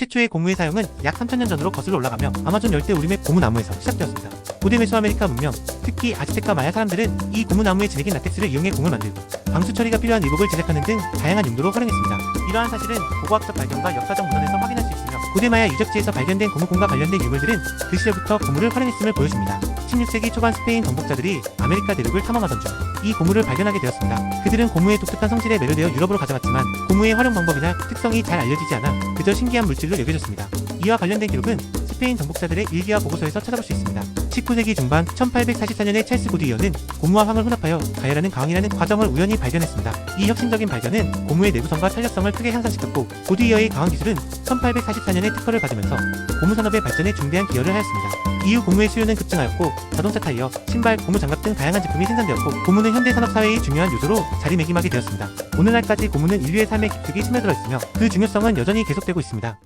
최초의 고무의 사용은 약 3000년 전으로 거슬러 올라가며 아마존 열대 우림의 고무나무에서 시작되었습니다. 고대 메소아메리카 문명, 특히 아즈테카 마야 사람들은 이 고무나무의 진액인 라텍스를 이용해 공을 만들고 방수 처리가 필요한 의복을 제작하는 등 다양한 용도로 활용했습니다. 이러한 사실은 고고학적 발견과 역사적 문헌에서 확인할 수 있으며 고대 마야 유적지에서 발견된 고무공과 관련된 유물들은 그 시절부터 고무를 활용했음을 보여줍니다. 16세기 초반 스페인 정복자들이 아메리카 대륙을 탐험하던 중 이 고무를 발견하게 되었습니다. 그들은 고무의 독특한 성질에 매료되어 유럽으로 가져갔지만 고무의 활용 방법이나 특성이 잘 알려지지 않아 그저 신기한 물질로 여겨졌습니다. 이와 관련된 기록은 스페인 정복자들의 일기와 보고서에서 찾아볼 수 있습니다. 19세기 중반 1844년에 찰스 고디이어는 고무와 황을 혼합하여 가열하는 강이라는 과정을 우연히 발견했습니다. 이 혁신적인 발견은 고무의 내구성과 탄력성을 크게 향상시켰고 고디이어의 강화 기술은 1844년에 특허를 받으면서 고무 산업의 발전에 중대한 기여를 하였습니다. 이후 고무의 수요는 급증하였고 자동차 타이어, 신발, 고무 장갑 등 다양한 제품이 생산되었고 고무는 현대 산업 사회의 중요한 요소로 자리매김하게 되었습니다. 오늘날까지 고무는 인류의 삶의 깊숙이 스며들어 있으며 그 중요성은 여전히 계속되고 있습니다.